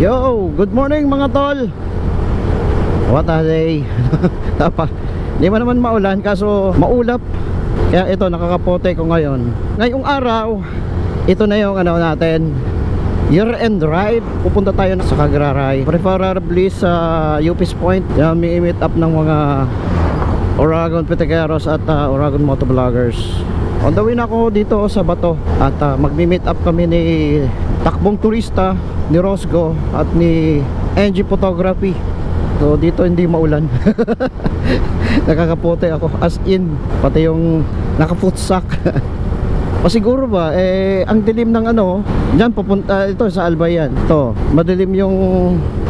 Yo, good morning mga tol. What a day. Tapa. Hindi man naman maulan kaso maulap. Kaya ito nakakapote ko ngayon. Ngayong araw, ito na yung ano natin. Year end ride. Pupunta tayo sa Kagraray. Preferably sa UP's Point. Yan, may meet up ng mga Oragon Pitequeros at uh, Oragon Motovloggers. On the way na ako dito sa Bato at uh, magmi-meet up kami ni Takbong Turista, ni Rosgo at ni NG Photography. So dito hindi maulan. Nakakapote ako as in pati yung naka-footsack. o siguro ba eh ang dilim ng ano, diyan pupunta ito sa Albayan. Ito, madilim yung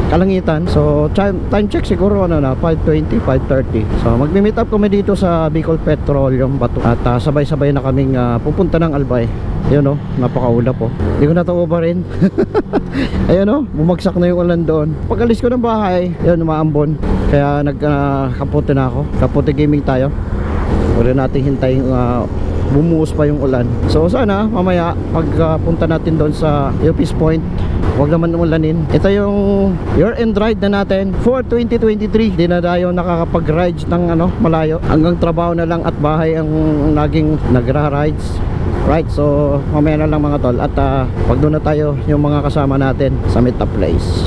kalangitan. So time, time check siguro ano na 5:20, 5:30. So magmi-meet up kami dito sa Bicol Petroleum Bato at ah, sabay-sabay na kaming ah, pupunta ng Albay. Ayun oh, napakaulap oh. Hindi ko na to rin. Ayun oh, bumagsak na yung ulan doon. Pag alis ko ng bahay, ayun umaambon. Kaya nagkapote na ako. Kapote gaming tayo. Wala natin hintayin uh, bumuhos pa yung ulan. So sana mamaya pagpunta natin doon sa UP's Point, wag naman ulanin. Ito yung year end ride na natin for 2023. Di na tayo nakakapag-rides ng ano, malayo. Hanggang trabaho na lang at bahay ang naging nagra-rides. Right, so mamaya na lang mga tol at uh, pag doon na tayo yung mga kasama natin sa meetup place.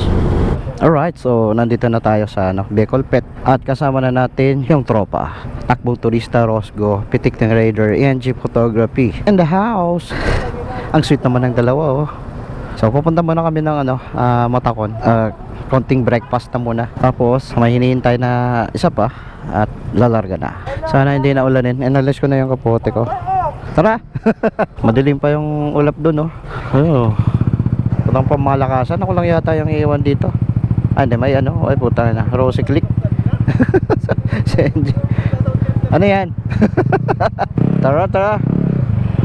Alright, so nandito na tayo sa ano, Bicol Pet at kasama na natin yung tropa. Takbong Turista, Rosgo, Pitik ng Raider, ENG Photography, in the house. Ang sweet naman ng dalawa oh. So pupunta muna kami ng ano, ah, Matakon. Ah, konting breakfast na muna. Tapos may hinihintay na isa pa at lalarga na. Sana hindi na ulanin. Inalis ko na yung kapote ko. Tara! Madilim pa yung ulap dun oh. Oh. Putang pamalakasan. Ako lang yata yung iiwan dito. Ah, hindi. May ano. Ay, puta na. Rosy click. Ano yan? tara, tara.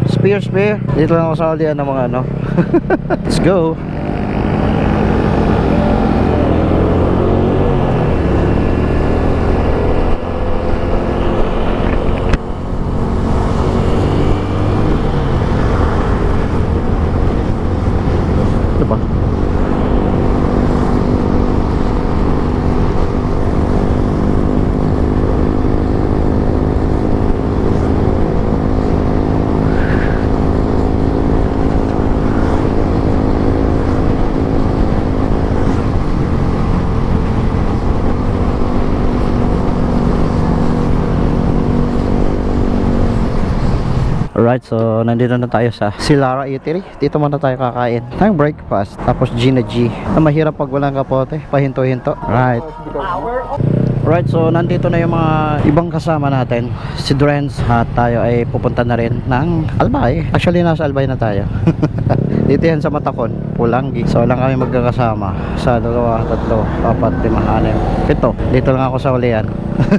Spear, spear. Dito lang ako sa ulian ng mga ano. Let's go. Ito ba? Alright, so nandito na tayo sa Silara Eatery. Dito muna tayo kakain ng breakfast. Tapos Gina G. Na mahirap pag walang kapote. Pahinto-hinto. Right. Right, so nandito na yung mga ibang kasama natin. Si Drens at tayo ay pupunta na rin ng Albay. Actually, nasa Albay na tayo. dito yan sa Matakon, Pulangi. So lang kami magkakasama. Sa dalawa, tatlo, apat, lima, anim, pito. Dito lang ako sa ulian.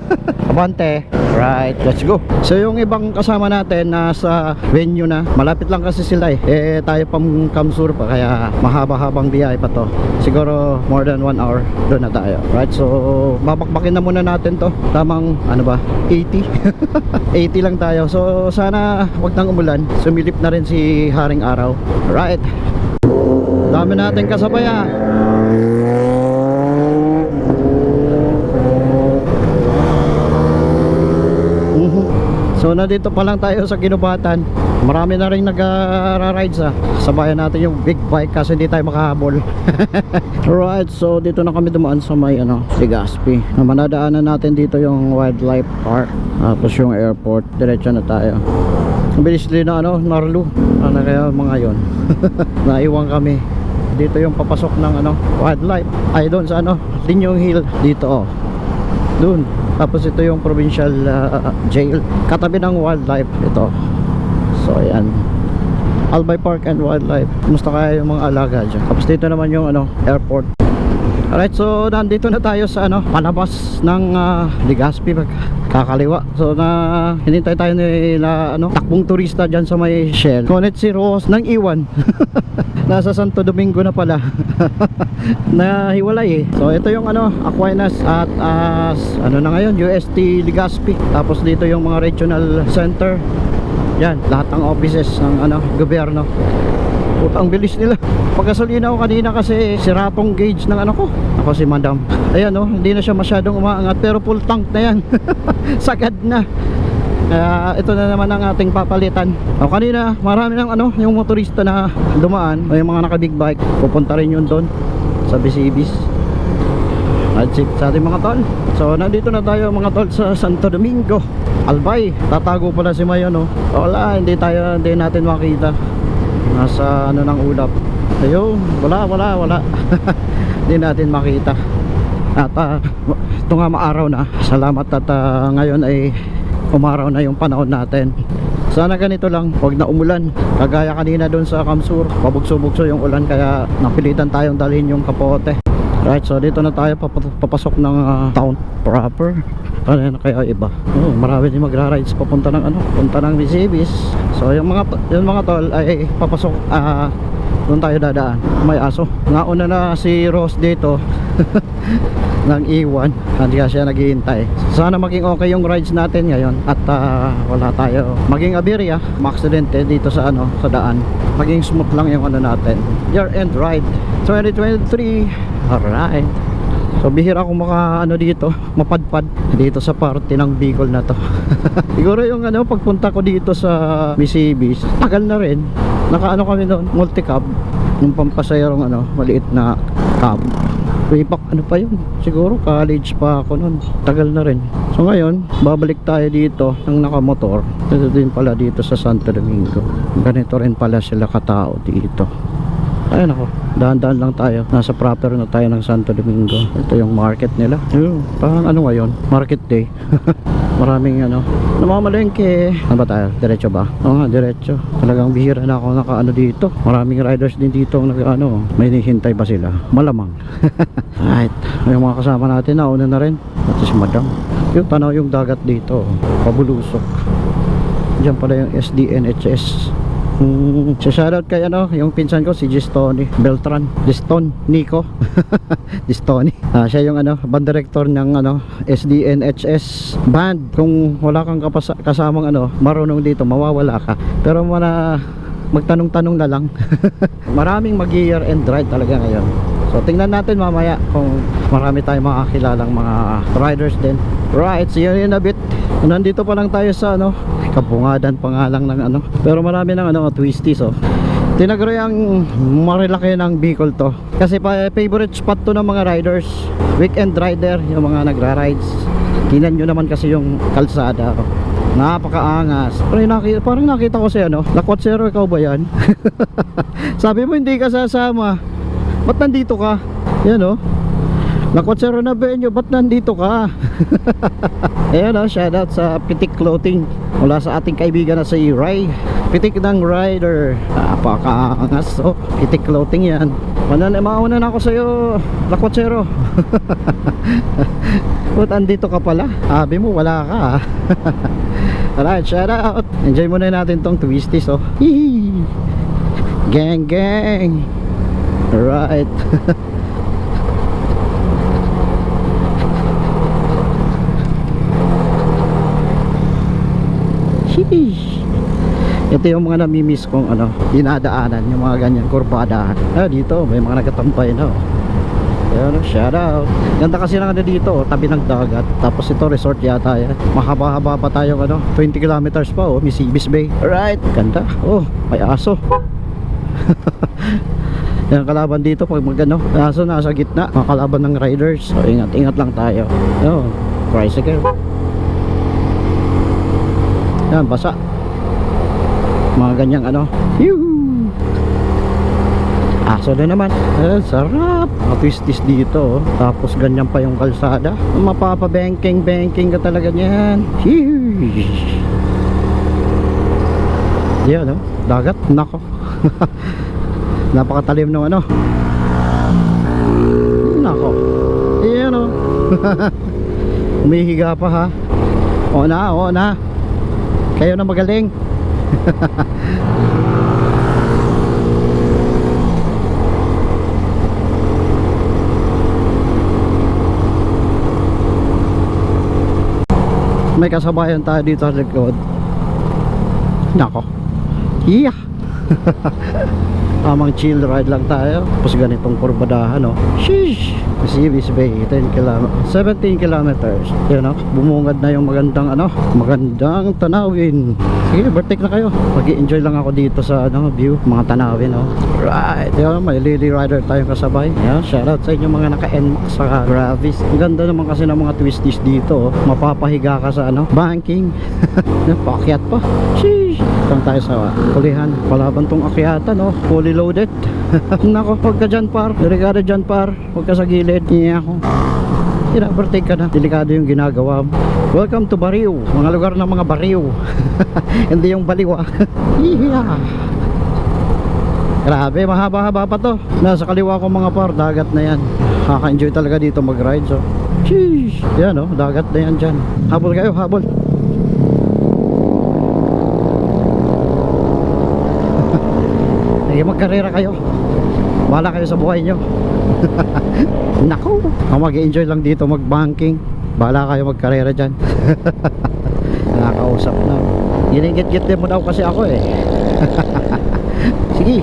Abante. Right, let's go. So yung ibang kasama natin nasa venue na. Malapit lang kasi sila eh. Eh tayo pang Kamsur pa kaya mahaba-habang biyahe pa to. Siguro more than one hour doon na tayo. Right, so babakbakin na muna natin to. Tamang ano ba? 80. 80 lang tayo. So sana wag nang umulan. Sumilip na rin si Haring Araw. Right. Dami natin kasabay ah. Mhm. So nandito pa lang tayo sa Ginubatan. Marami na rin nag-rides ah. Sabayan natin yung big bike kasi hindi tayo makahabol. Alright, so dito na kami dumaan sa may ano, Legazpi. Na manadaanan natin dito yung wildlife park. Tapos yung airport. Diretso na tayo. Ang bilis din na ano, Narlu. Ano kaya mga yon Naiwan kami. Dito yung papasok ng ano, wildlife. Ay doon sa ano, Linyong Hill. Dito oh. Doon. Tapos ito yung provincial uh, jail. Katabi ng wildlife ito. So ayan. Albay Park and Wildlife. Kumusta kaya yung mga alaga dyan? Tapos dito naman yung ano, airport. Alright, so nandito na tayo sa ano, palabas ng uh, Legazpi kakaliwa. So na hinintay tayo nila ano, takbong turista diyan sa may Shell. Connect si Rose ng iwan. Nasa Santo Domingo na pala. na hiwalay eh. So ito yung ano, Aquinas at as ano na ngayon, UST Legazpi. Tapos dito yung mga regional center. Yan, lahat ng offices ng ano, gobyerno. Puta, ang bilis nila. Pagkasalina ako kanina kasi sira tong gauge ng ano ko. Ako si madam. Ayan oh, hindi na siya masyadong umaangat pero full tank na yan. Sagad na. Kaya ito na naman ang ating papalitan. O kanina, marami ng ano, yung motorista na dumaan, o yung mga naka big bike, pupunta rin yun doon sa Bisibis. At check sa ating mga tol. So nandito na tayo mga tol sa Santo Domingo. Albay, tatago pala si Mayo no. Wala, hindi tayo hindi natin makita. Nasa ano ng ulap. Ayun, wala, wala, wala. hindi natin makita. At ah, ito nga maaraw na. Salamat at ah, ngayon ay umaraw na yung panahon natin. Sana ganito lang, huwag na umulan. Kagaya kanina doon sa Kamsur, pabugso-bugso yung ulan kaya napilitan tayong dalhin yung kapote. Right, so dito na tayo pap- papasok ng ah, town proper. Ano na kaya iba? Oh, marami din magra-rides papunta ng ano, punta ng Visibis. So yung mga yung mga tol ay papasok ah doon tayo dadaan. May aso. Nauna na si Rose dito. ng iwan hindi ka siya naghihintay sana maging okay yung rides natin ngayon at ah, wala tayo maging aberya maaksidente dito sa ano sa daan maging smooth lang yung ano natin year end ride 2023 alright So bihira akong maka ano dito, mapadpad dito sa parte ng Bicol na to. Siguro yung ano pagpunta ko dito sa Misibis, tagal na rin. Nakaano kami noon, multi-cab, yung pampasayarong ano, maliit na cab. Way back, ano pa yun? Siguro college pa ako noon. Tagal na rin. So ngayon, babalik tayo dito ng nakamotor. Ito din pala dito sa Santo Domingo. Ganito rin pala sila katao dito. Ayun ako, dahan-dahan lang tayo. Nasa proper na tayo ng Santo Domingo. Ito yung market nila. Yun, parang ano ngayon? Market day. Maraming ano, namamalengke. Ano ba tayo? Diretso ba? Oo nga, diretso. Talagang bihira na ako nakaano dito. Maraming riders din dito ang nag ano, may hintay pa sila. Malamang. Right. Yung mga kasama natin, nauna na rin. At si Madam. Yung tanaw yung dagat dito. Pabulusok. Diyan pala yung SDNHS. Hmm, so shoutout kay ano, yung pinsan ko si Gistoni Beltran, Giston Nico. Gistoni. Ah, siya yung ano, band director ng ano, SDNHS band. Kung wala kang kasamang ano, marunong dito, mawawala ka. Pero muna magtanong-tanong na lang. Maraming mag-year end ride talaga ngayon. So tingnan natin mamaya kung marami tayong makakilalang mga riders din. Right, see you in a bit. Nandito pa lang tayo sa ano, kabungadan pa lang ng ano. Pero marami ng ano, twisties oh. Tinagray ang marilaki ng Bicol to. Kasi pa favorite spot to ng mga riders. Weekend rider, yung mga nagra-rides. Tingnan nyo naman kasi yung kalsada. oh. Napakaangas. Parang nakita, parang nakita ko si ano, Lakwatsero, ikaw ba yan? Sabi mo hindi ka sasama. Ba't nandito ka? Yan oh. Lakwatsero na venue, ba't nandito ka? Ayan oh, shoutout sa Pitik Clothing mula sa ating kaibigan na si Ray. Pitik ng rider. Napakaangas oh. Pitik Clothing yan. Manan, mauna na ako sa'yo, Lakwatsero. Ba't andito ka pala? Sabi mo, wala ka ah. Alright, shout out. Enjoy muna natin tong twisties oh. Hihi. Gang gang. Alright. Sheesh. Ito yung mga namimiss kong ano, dinadaanan, yung mga ganyan kurbada. Ah, dito, may mga nagkatampay na. oh. Ayan, shout out. Ganda kasi ng ano dito, oh, tabi ng dagat. Tapos ito, resort yata yan. Mahaba-haba pa tayong ano, 20 kilometers pa, oh, Misibis Bay. Alright, ganda. Oh, may aso. Yan kalaban dito pag magano, aso nasa gitna, mga kalaban ng riders. So ingat, ingat lang tayo. Oh, tricycle. Yan, basa. Mga ganyang ano. Yuhu! Aso na naman. Eh, sarap. Mga twisties dito. oh. Tapos ganyan pa yung kalsada. Mapapa-banking-banking ka talaga niyan. Yuhu! Yan, no? Dagat. Nako. Napakatalim ng ano. Nako. Yan, oh. Umihiga pa ha. O na, o na. Kayo na magaling. May kasabayan tayo dito sa likod. Nako. Yeah. Amang chill ride lang tayo. Tapos ganitong kurbadahan, no? Sheesh! Sibis Bay, 10 km 17 kilometers. Yan, no? Bumungad na yung magandang, ano? Magandang tanawin. Sige, overtake na kayo. mag enjoy lang ako dito sa, ano, view. Mga tanawin, no? Right. Yan, may lily rider tayong kasabay. Yan, shoutout sa inyo mga naka-NMAX sa Gravis. Ang ganda naman kasi ng mga twisties dito, oh. Mapapahiga ka sa, ano? Banking. Pakyat pa. Sheesh! Saan tayo sa kulihan? Palaban tong akyatan, no? Fully loaded. Nako, huwag ka dyan par. Delikado dyan par. Huwag ka sa gilid. Iya ako. Ina-overtake ka na. Delikado yung ginagawa mo. Welcome to Bariw. Mga lugar ng mga Bariw. Hindi yung Baliwa. yeah. Grabe, mahaba-haba pa to. Nasa kaliwa ko mga par, dagat na yan. Kaka-enjoy talaga dito mag-ride. So, sheesh. Yan oh, dagat na yan dyan. Habol kayo, habol. Sige, magkarera kayo. Bahala kayo sa buhay nyo. Nako, ang mag-enjoy lang dito mag-banking. Bahala kayo magkarera dyan. Nakakausap na. Ginigit-git mo daw kasi ako eh. Sige.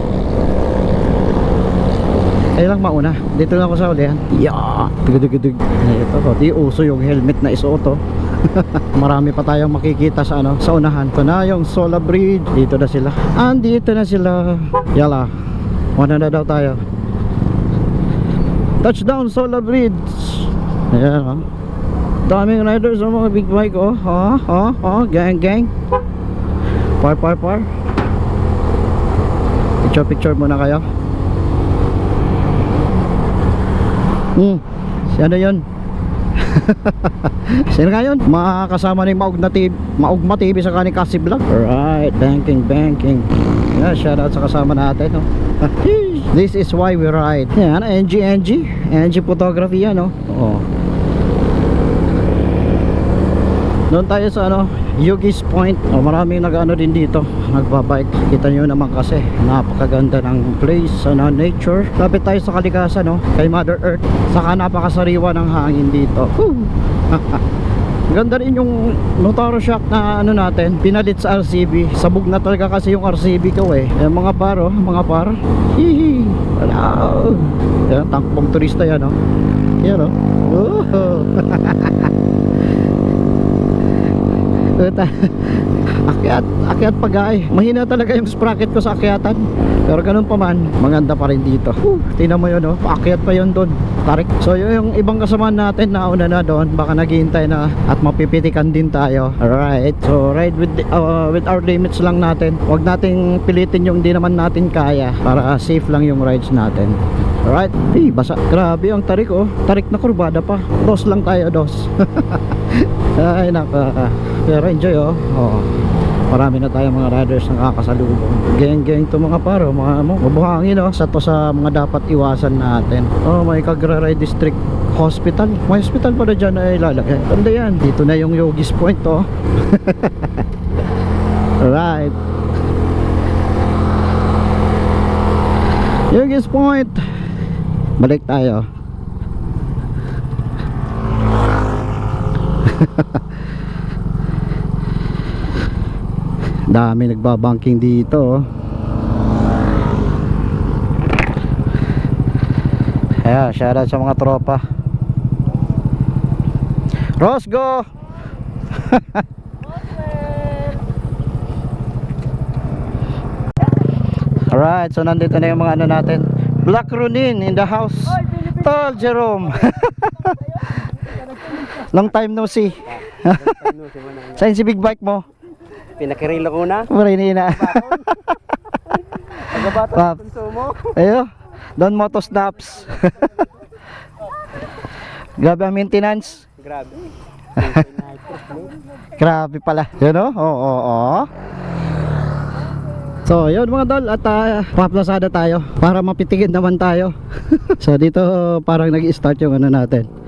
Kayo lang mauna. Dito na ako sa ulihan. Yeah. Tugudugudug. Ito ko. Di uso yung helmet na isuot oh. Marami pa tayong makikita sa ano sa unahan. Ito na yung Sola Bridge. Dito na sila. Andito na sila. Yala. Una na daw tayo. Touchdown Sola Bridge. Ayan oh. Daming riders ang mga big bike oh. Ha? Ha? Ha? Gang gang. Par par par. Picture picture muna kayo. Hmm. Si ano yun? Sino nga yun? Makakasama ni Maug na TV, Maug Ma TV sa kaning Kasi Vlog. Alright, banking, banking. Yeah, shout out sa kasama natin. No? This is why we ride. Yan, NG, NG. NG photography yan, no? Oo. Doon tayo sa ano, Yugis Point. Oh, maraming nag-ano din dito, nagbabike. Kita nyo naman kasi, napakaganda ng place, ano, nature. Lapit tayo sa kalikasan, no, kay Mother Earth. Saka napakasariwa ng hangin dito. Ganda rin yung Notaro shock na ano natin, pinalit sa RCB. Sabog na talaga kasi yung RCB ko eh. Yung mga paro, mga par. Hihi. Hello. Yan, tangkong turista yan, no. Yan. Oh. Akyat, akyat pagay. Mahina talaga yung sprocket ko sa akyatan. Pero ganun pa man, maganda pa rin dito. Uh, tingnan mo yun, oh. Paakyat pa yun doon. Tarik. So yun yung ibang kasama natin na una na doon, baka naghihintay na at mapipitikan din tayo. Alright. So ride with the- uh, with our limits lang natin. Huwag nating pilitin yung di naman natin kaya para safe lang yung rides natin. Alright. Hey, basa. Grabe ang tarik oh. Tarik na kurbada pa. Dos lang tayo, dos. Ay, naka. Pero enjoy oh. Oo. Marami na tayong mga riders na kakasalubong. Geng-geng to mga paro, mga ano, mabuhangin oh. Sa to sa mga dapat iwasan natin. Oh, may Kagraray District Hospital. May hospital pa na dyan na ilalagay. Ganda yan. Dito na yung Yogis Point oh. Alright. Yogis Point. Balik tayo. Dami nagbabanking dito. oh. Ayan, shoutout sa mga tropa. Rosgo! Alright, so nandito na yung mga ano natin. Black Ronin in the house. Tol Jerome. Long time no see. Saan si big bike mo? Pinakirilo ko na. Marinina. Pagkabata Pap. sa konsumo. Ayo. Don Moto Snaps. Grabe ang maintenance. Grabe. Grabe pala. Yun o? Oo, oo, oo. So, yun mga dol at uh, paplasada tayo para mapitigin naman tayo. so, dito parang nag-start yung ano natin.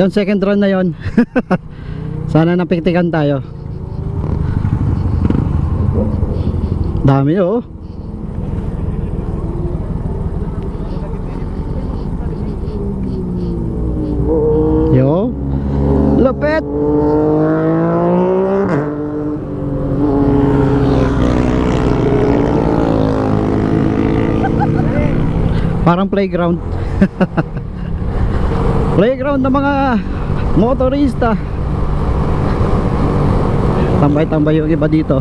Yon second run na yon. Sana napiktikan tayo. Dami oh. Yo. Lupit. Parang playground. playground ng mga motorista. Tambay-tambay yung iba dito.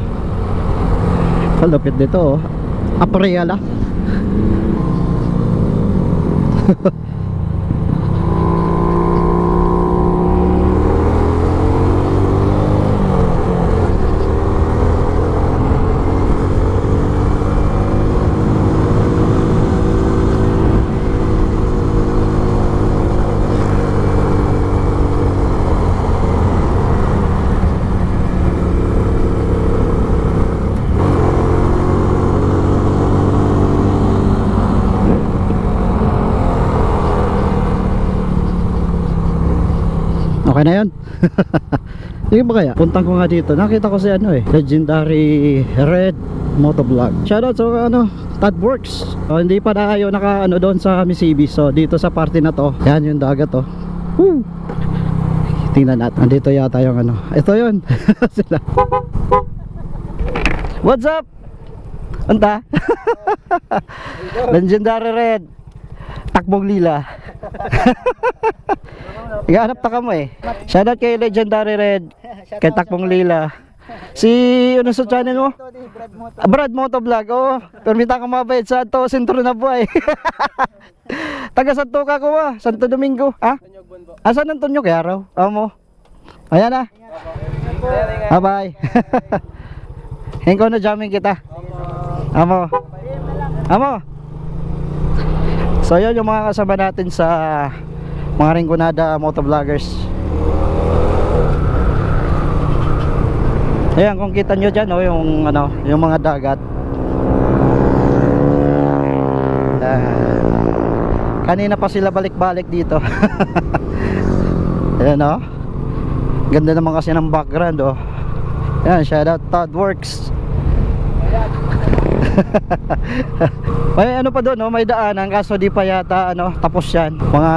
Kalupit dito oh. Apriala. Okay na yun. Sige ba kaya? Puntang ko nga dito. Nakita ko si ano eh. Legendary Red Motovlog. Shoutout sa ano, Tad Works. So, hindi pa na kayo naka ano doon sa Mississippi. So dito sa party na to. Yan yung dagat to. Woo! Tingnan natin. Andito yata yung ano. Ito yun. Sila. What's up? Anta? Legendary Red. Takbong lila. Iganap ta ka mo eh. Shoutout kay Legendary Red. Kay Takbong Lila. Si ano sa channel mo? Brad Moto Vlog. Oh, permita ka mabait sa to sentro na buhay. Taga Santo ka ko ah, Santo Domingo. Ah? Ah, San Antonio kaya raw? Amo. Ayan na. Ah, bye. Hingko na jamming kita. Amo. Amo. So yun yung mga kasama natin sa mga Rinconada motovloggers. Ayan, kung kita nyo dyan, oh, yung, ano, yung mga dagat. Ayan. kanina pa sila balik-balik dito. Ayan, oh. Ganda naman kasi ng background, oh. Ayan, shoutout Todd Works. May ano pa doon, no? may daanan kaso di pa yata ano, tapos yan. Mga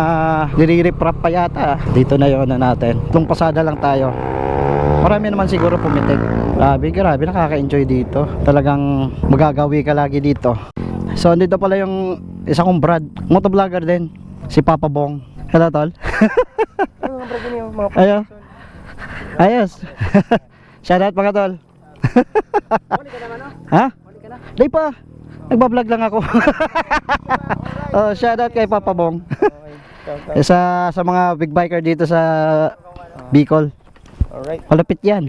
nire-reprap pa yata. Dito na 'yon na natin. Tung pasada lang tayo. Marami naman siguro pumitik. Grabe, grabe, nakaka-enjoy dito. Talagang magagawi ka lagi dito. So, andito pala yung isa kong brad, motovlogger din, si Papa Bong. Hello, tol. Ayo. Ayos. Shoutout mga tol. ha? Di pa. Nagbablog lang ako. oh, shoutout kay Papa Bong. Isa sa mga big biker dito sa Bicol. Alright. Malapit yan.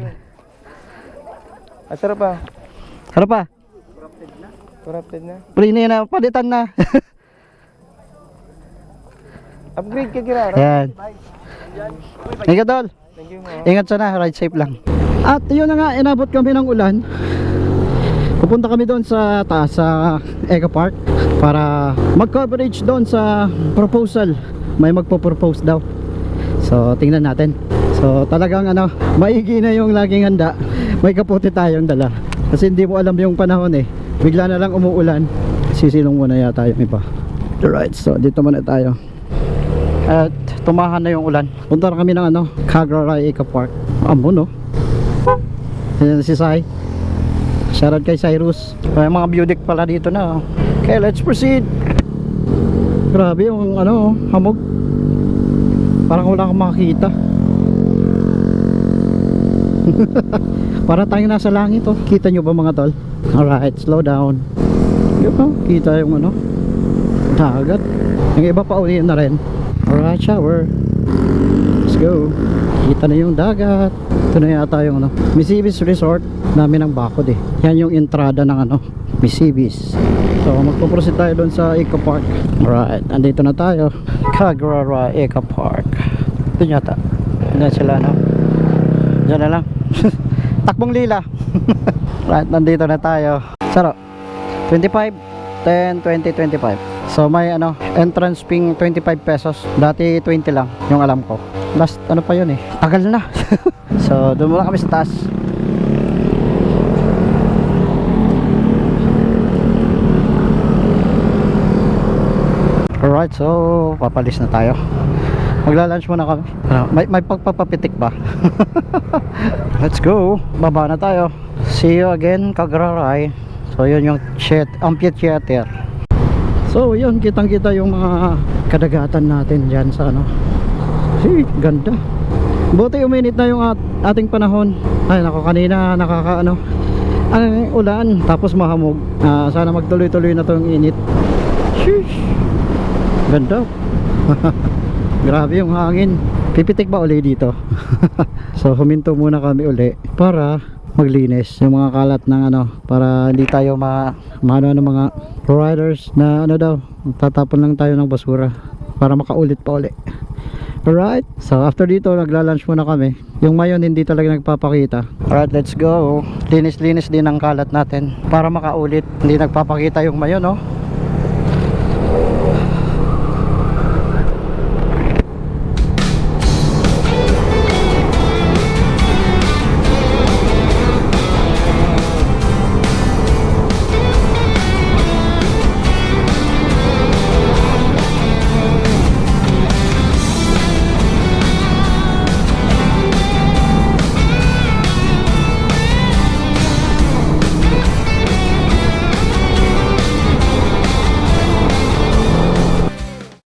Ah, sarap pa. Ano pa? Corrupted na. Pre na yun na, palitan na. Upgrade ka Kirara. Yan. Ingat tol. Thank you. Ingat sana, ride safe lang. At yun na nga, inabot kami ng ulan. Pupunta kami doon sa taas, sa Eco Park para mag-coverage doon sa proposal. May magpo-propose daw. So, tingnan natin. So, talagang ano, maigi na yung laging handa. May kapote tayong dala. Kasi hindi mo alam yung panahon eh. Bigla na lang umuulan. Sisilong muna yata yung iba. Alright, so dito muna tayo. At tumahan na yung ulan. Punta na kami ng ano, Kagraray Eco Park. Amo no. Ayan si Sai. Shoutout kay Cyrus. May mga beauty pala dito na. oh. Okay, let's proceed. Grabe yung ano, hamog. Parang wala akong makakita. Para tayong nasa langit oh. Kita nyo ba mga tol? Alright, slow down. Oh, kita yung ano, dagat. Yung iba pa uwi na rin. Alright, shower. Let's go. Kita na yung dagat. Ito na yata yung ano, Misibis Resort. Dami ng bakod eh. Yan yung entrada ng ano, Misibis. So, magpuproceed tayo doon sa Eco Park. Alright, andito na tayo. Kagrara Eco Park. Ito yata. Yan sila no. Diyan na lang. Takbong lila. right, nandito na tayo. Saro. 25, 10, 20, 25. So may ano, entrance fee 25 pesos. Dati 20 lang yung alam ko. last ano pa yun eh tagal na so doon muna kami sa taas alright so papalis na tayo. Magla-lunch muna kami. Ano, may, may pagpapapitik ba? Let's go. Baba na tayo. See you again Kagraray. So yun yung chat amphitheater. So yun kitang kita yung mga kadagatan natin dyan sa ano. Hey, ganda. Buti uminit na yung at, ating panahon. Ay nako kanina nakaka ano ang ulan tapos mahamog. Ah, sana magtuloy-tuloy na to yung init. Sheesh. Ganda. Grabe yung hangin. Pipitik ba uli dito? So huminto muna kami uli para maglinis yung mga kalat ng ano para hindi tayo ma maano ng mga riders na ano daw tatapon lang tayo ng basura para makaulit pa uli. Alright, so after dito nagla-lunch muna kami. Yung mayon hindi talaga nagpapakita. Alright, let's go. Linis-linis din ang kalat natin Para makaulit. Hindi nagpapakita yung mayon no